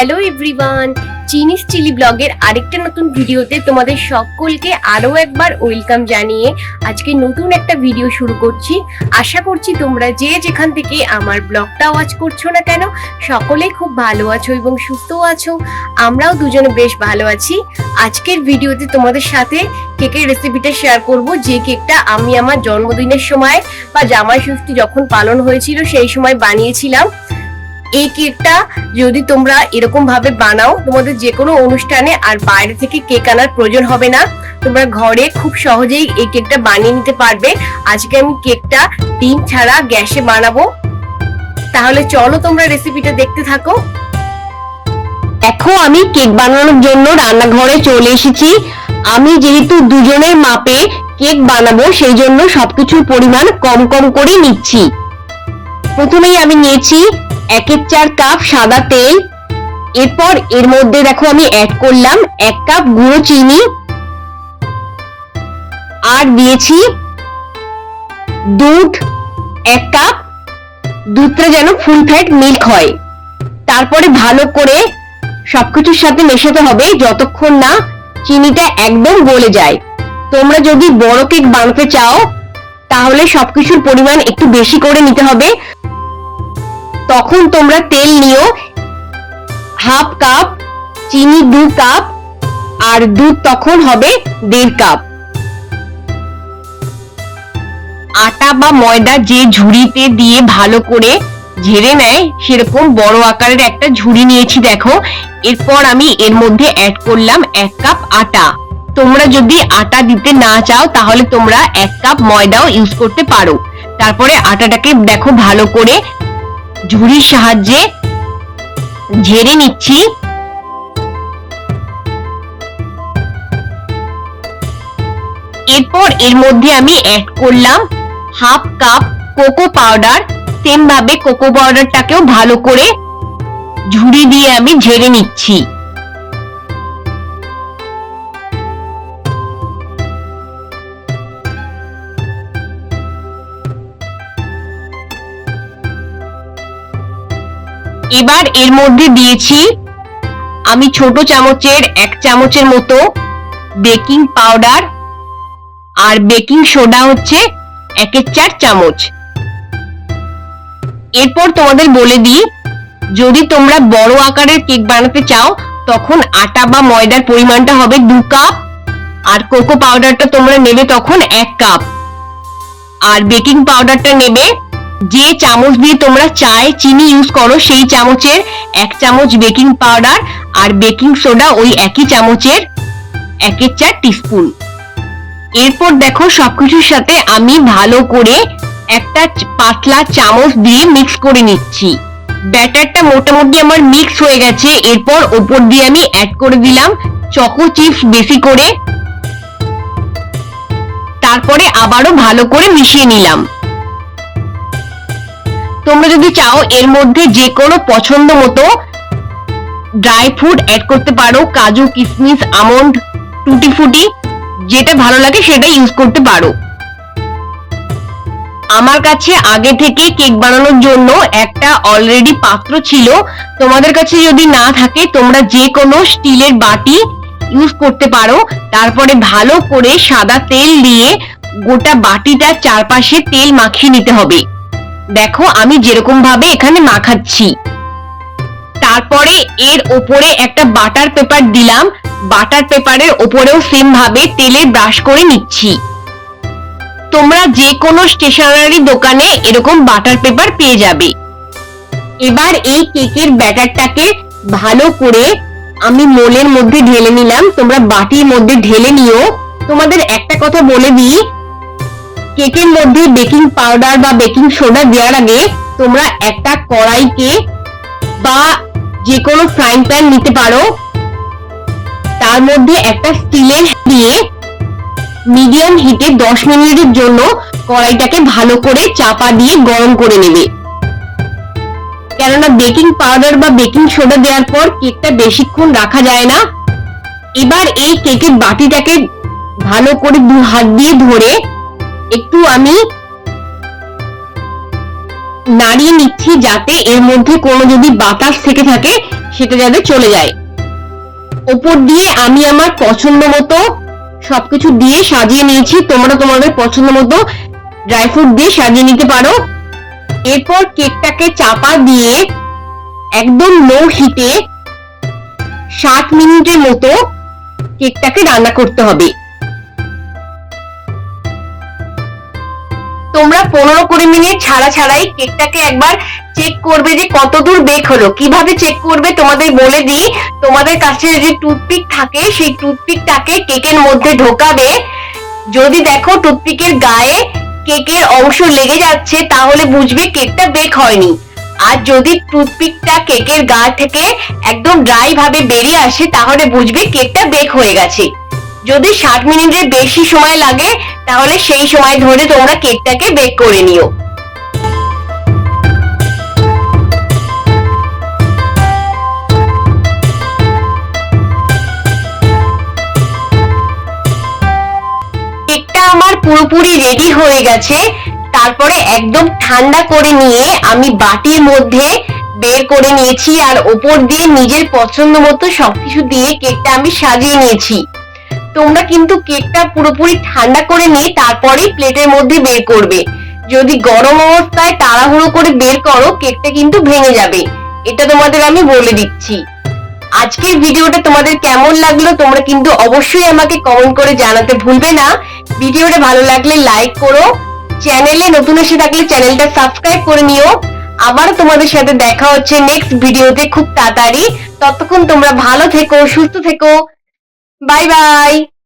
Hello everyone চিনিস chilli ব্লগের আরেকটা নতুন ভিডিওতে তোমাদের সকলকে আরও একবার ওয়েলকাম জানিয়ে আজকে নতুন একটা ভিডিও শুরু করছি। আশা করছি তোমরা যে যেখান থেকে আমার ব্লগটা ওয়াচ করছ না কেন, সকলেই খুব ভালো আছো এবং সুস্থও আছো। আমরাও দুজনে বেশ ভালো আছি। আজকের ভিডিওতে তোমাদের সাথে কেকের রেসিপিটা শেয়ার করব, যে কেকটা আমি আমার জন্মদিনের সময় বা জামাই ষষ্ঠী যখন পালন হয়েছিল সেই সময় বানিয়েছিলাম। এই কেকটা যদি তোমরা এরকম ভাবে বানাও, তোমাদের যে কোনো অনুষ্ঠানে আর বাইরে থেকে কেক আনার প্রয়োজন হবে না। তোমরা ঘরে খুব সহজেই এই কেকটা বানিয়ে নিতে পারবে। আজকে আমি কেকটা ডিম ছাড়া গ্যাসে বানাবো। তাহলে চলো তোমরা রেসিপিটা দেখতে থাকো। দেখো, আমি কেক বানানোর জন্য রান্নাঘরে চলে এসেছি। আমি যেহেতু দুজনের মাপে কেক বানাবো, সেই জন্য সবকিছুর পরিমাণ কম কম করে নিচ্ছি। প্রথমেই আমি নিয়েছি একের চার কাপ সাদা তেল। এরপর এর মধ্যে দেখো আমি অ্যাড করলাম এক কাপ গুঁড়ো চিনি। আর দিয়েছি দুধ, এক কাপ। দুধটা যেন ফুল ফ্যাট মিল্ক হয়। তারপরে ভালো করে সবকিছুর সাথে মেশাতে হবে যতক্ষণ না চিনিটা একদম গলে যায়। তোমরা যদি বড় কেক বানাতে চাও, তাহলে সবকিছুর পরিমাণ একটু বেশি করে নিতে হবে। তখন তোমরা তেল নিও। হাফ কাপ চিনি, দু কাপ, আর দুধ তখন হবে দেড় কাপ। আটা বা ময়দা যে ঝুড়িতে দিয়ে ভালো করে ঝেড়ে নেয়, সেরকম বড় আকারের একটা ঝুড়ি নিয়েছি দেখো। এরপর আমি এর মধ্যে অ্যাড করলাম এক কাপ আটা। তোমরা যদি আটা দিতে না চাও, তাহলে তোমরা এক কাপ ময়দাও ইউজ করতে পারো। তারপরে আটাটাকে দেখো ভালো করে ঝুড়ির সাহায্যে ঝেড়ে নিচ্ছি। এরপর এর মধ্যে আমি অ্যাড করলাম half cup cocoa powder same ভাবে কোকো পাউডারটাকেও ভালো করে ঝুড়ি দিয়ে আমি ঝেড়ে নিচ্ছি। এবার এর মধ্যে দিয়েছি আমি ছোট চামচের এক চামচের মতো বেকিং পাউডার আর বেকিং সোডা হচ্ছে একের চার চামচ। এরপর তোমাদের বলে দিই, যদি তোমরা বড় আকারের কেক বানাতে চাও, তখন আটা বা ময়দার পরিমাণটা হবে দু কাপ আর কোকো পাউডারটা তোমরা নেবে তখন এক কাপ। আর বেকিং পাউডারটা নেবে যে চামচ দিয়ে তোমরা চায় চিনি ইউজ করো, সেই চামচের এক চামচ বেকিং পাউডার আর বেকিং সোডা ওই একই চামচের একের চার টিস্পুন এরপর দেখো সবকিছুর সাথে আমি ভালো করে একটা পাতলা চামচ দিয়ে মিক্স করে নিচ্ছি। ব্যাটারটা মোটামুটি আমার মিক্স হয়ে গেছে। এরপর ওপর দিয়ে আমি অ্যাড করে দিলাম চকো চিপস বেশি করে। তারপরে আবারও ভালো করে মিশিয়ে নিলাম। তোমরা যদি চাও এর মধ্যে যে কোনো পছন্দ মতো ড্রাই ফ্রুট অ্যাড করতে পারো, কাজু কিশমিশ আমন্ড টুটি ফুটি যেটা ভালো লাগে সেটা ইউজ করতে পারো। আমার কাছে আগে থেকে কেক বানানোর জন্য একটা অলরেডি পাত্র ছিল। তোমাদের কাছে যদি না থাকে, তোমরা যে কোনো স্টিলের বাটি ইউজ করতে পারো। তারপরে ভালো করে সাদা তেল দিয়ে গোটা বাটিটার চারপাশে তেল মাখিয়ে নিতে হবে। দেখো, আমি যেরকম ভাবে এখানে মাখাচ্ছি। তারপরে এর ওপরে একটা বাটার পেপার দিলাম। বাটার পেপারের ওপরেও সেম ভাবে তেলে ব্রাশ করে নিচ্ছি। তোমরা যে কোনো স্টেশনারি দোকানে এরকম বাটার পেপার পেয়ে যাবে। এবার এই কেকের ব্যাটারটাকে ভালো করে আমি মোলের মধ্যে ঢেলে নিলাম। তোমরা বাটির মধ্যে ঢেলে নিও। তোমাদের একটা কথা বলে দিই কেকের মধ্যে বেকিং পাউডার বা বেকিং সোডা দেওয়ার আগে তোমরা একটা কড়াইকে বা যে কোনো ফ্রাইং প্যান নিতে পারো। তার মধ্যে একটা স্টিলের দিয়ে মিডিয়াম হিটে দশ মিনিটের জন্য কড়াইটাকে ভালো করে চাপা দিয়ে গরম করে নেবে। কেননা বেকিং পাউডার বা বেকিং সোডা দেওয়ার পর কেকটা বেশিক্ষণ রাখা যায় না। এবার এই কেকের বাটিটাকে ভালো করে দু হাত দিয়ে ধরে একটু আমি নাড়িয়ে নিচ্ছি যাতে এর মধ্যে কোনো যদি বাতাস থেকে থাকে, সেটা যাতে চলে যায়। ওপর দিয়ে আমি আমার পছন্দ মতো সবকিছু দিয়ে সাজিয়ে নিয়েছি। তোমরা তোমাদের পছন্দ মতো ড্রাই ফ্রুট দিয়ে সাজিয়ে নিতে পারো। এরপর কেকটাকে চাপা দিয়ে একদম লো হিটে ষাট মিনিটের মতো কেকটাকে রান্না করতে হবে। তোমরা পনেরো কুড়ি মিনিট ছাড়া ছাড়াই কেকটাকে একবার চেক করবে যে কত দূর বেক হলো। কীভাবে চেক করবে তোমাদের বলে দিই। তোমাদের কাছে যদি টুথপিক থাকে, সেই টুথপিকটাকে কেকের মধ্যে ঢোকাবে। যদি দেখো টুথপিকের গায়ে কেকের অংশ লেগে যাচ্ছে, তাহলে বুঝবে কেকটা বেক হয়নি। আর যদি টুথপিকটা কেকের গা থেকে একদম ড্রাই ভাবে বেরিয়ে আসে, তাহলে বুঝবে কেকটা বেক হয়ে গেছে। যদি ষাট মিনিটের বেশি সময় লাগে, তাহলে সেই সময় ধরে তোমরা কেকটাকে বেক করে নিও। কেকটা আমার পুরোপুরি রেডি হয়ে গেছে। তারপরে একদম ঠান্ডা করে নিয়ে আমি বাটির মধ্যে বের করে নিয়েছি, আর ওপর দিয়ে নিজের পছন্দ মতো সবকিছু দিয়ে কেকটা আমি সাজিয়ে নিয়েছি। তোমরা কিন্তু কেকটা পুরোপুরি ঠান্ডা করে নিয়ে তারপরেই প্লেটের মধ্যে বের করবে। যদি গরম অবস্থায় তাড়াহুড়ো করে বের করো, কেকটা কিন্তু ভেঙে যাবে। এটা তোমাদের আমি বলে দিচ্ছি। আজকের ভিডিওটা তোমাদের কেমন লাগল তোমরা কিন্তু অবশ্যই আমাকে কমেন্ট করে জানাতে ভুলবে না। ভিডিওটা ভালো লাগলে লাইক করো। চ্যানেলে নতুন এসে থাকলে চ্যানেলটা সাবস্ক্রাইব করে নিও। আবার তোমাদের সাথে দেখা হচ্ছে নেক্সট ভিডিওতে খুব তাড়াতাড়ি। ততক্ষণ তোমরা ভালো থেকো, সুস্থ থেকো। Bye bye.